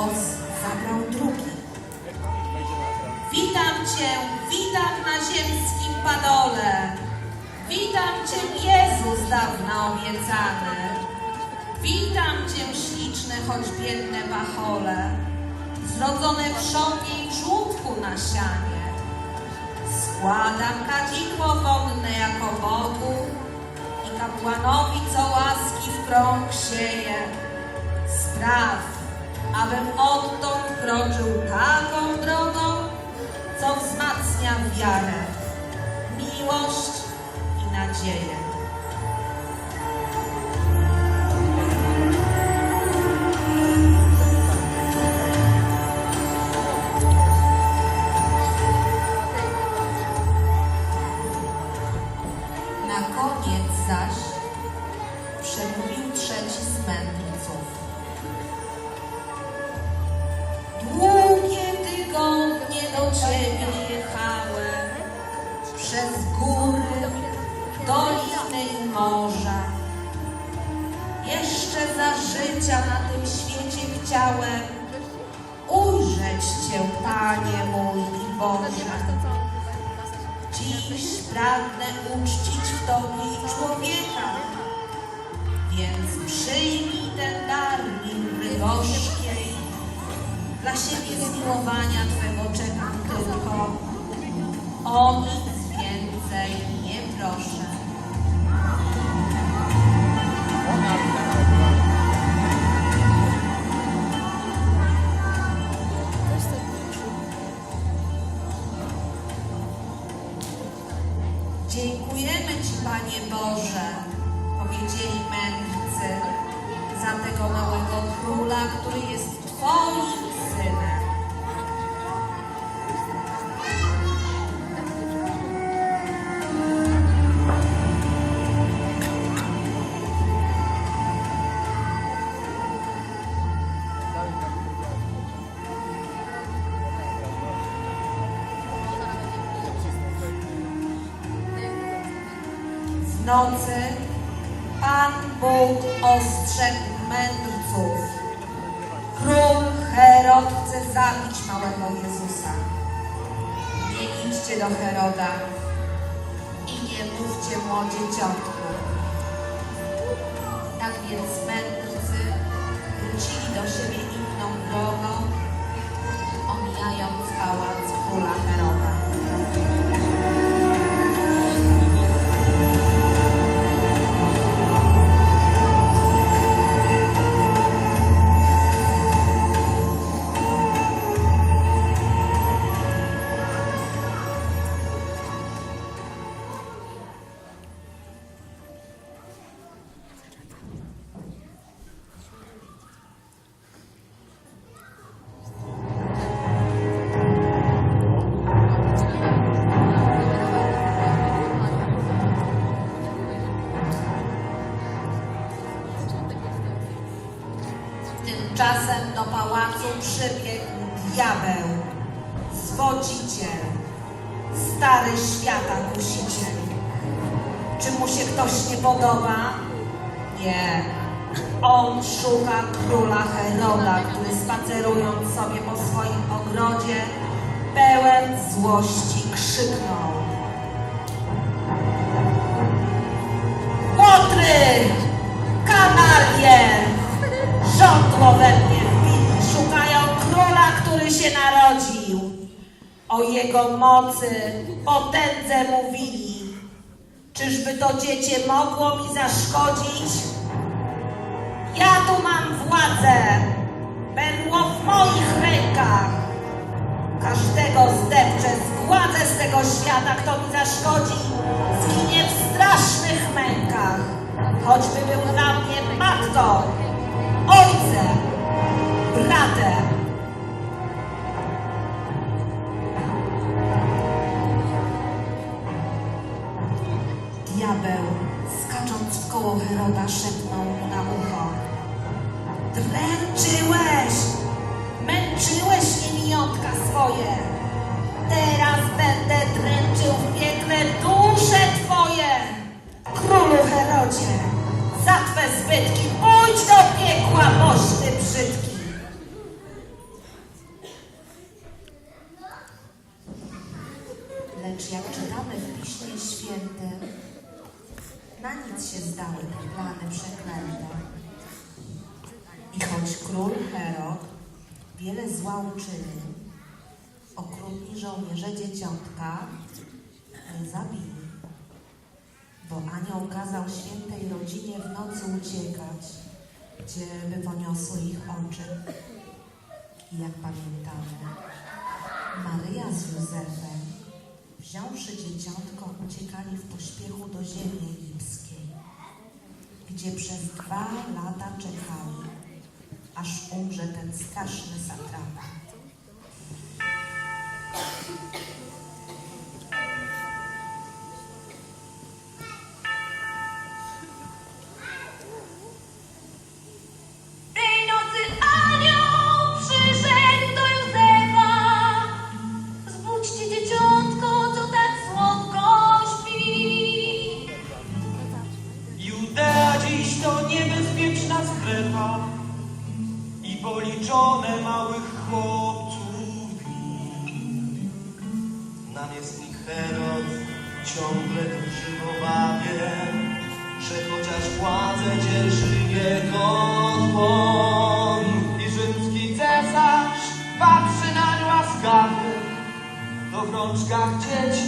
głos zabrał drugi. Witam Cię, witam na ziemskim padole. Witam Cię, Jezus dawno obiecany. Witam Cię, śliczne, choć biedne pachole, zrodzone w szopie i żółtku na sianie. Składam kadzidło wodne jako Bogu i kapłanowi, co łaski w krąg sieje. Spraw, abym odtąd kroczył taką drogą, co wzmacnia wiarę, miłość i nadzieję. Chciałem ujrzeć Cię, Panie mój i Boże. Dziś pragnę uczcić w Tobie człowieka, więc przyjmij ten dar miły gorzkiej. Dla siebie zmiłowania Twego czekam Dziękujemy Ci, Panie Boże, powiedzieli mędrcy, za tego małego króla, który jest Twoim synem. Nocy Pan Bóg ostrzegł mędrców. Król Herod chce zabić małego Jezusa. Nie idźcie do Heroda i nie mówcie młodzieciątku. Tak więc mędrcy stary świata kusiciel. Czy mu się ktoś nie podoba? Nie. On szuka króla Heroda, który spacerując sobie po swoim ogrodzie, pełen złości krzyknął. O jego mocy, potędze mówili. Czyżby to dziecię mogło mi zaszkodzić? Ja tu mam władzę, berło w moich rękach. Każdego zdepczę, zgładzę z tego świata, kto mi zaszkodzi, zginie w strasznych mękach, choćby był dla mnie matką, Twoje. Teraz będę dręczył w piekle dusze Twoje. Królu Herodzie, za Twe zbytki pójdź do piekła, boż Ty brzydki. Lecz jak czytamy w Piśmie Świętym, na nic się zdały te plany przeklęte. I choć król Herod wiele zła uczynił, okrutni żołnierze dzieciątka nie zabili, bo anioł kazał świętej rodzinie w nocy uciekać, gdzie by poniosły ich oczy. I jak pamiętamy, Maryja z Józefem, wziąwszy dzieciątko, uciekali w pośpiechu do ziemi egipskiej, gdzie przez dwa lata czekali, aż umrze ten straszny satrapa. Niebezpieczna strefa i policzone małych chłopców ciągle drży w obawie, że chociaż władzę dzierży jego dłoń i rzymski cesarz patrzy nań łaskawy, to w rączkach dzieci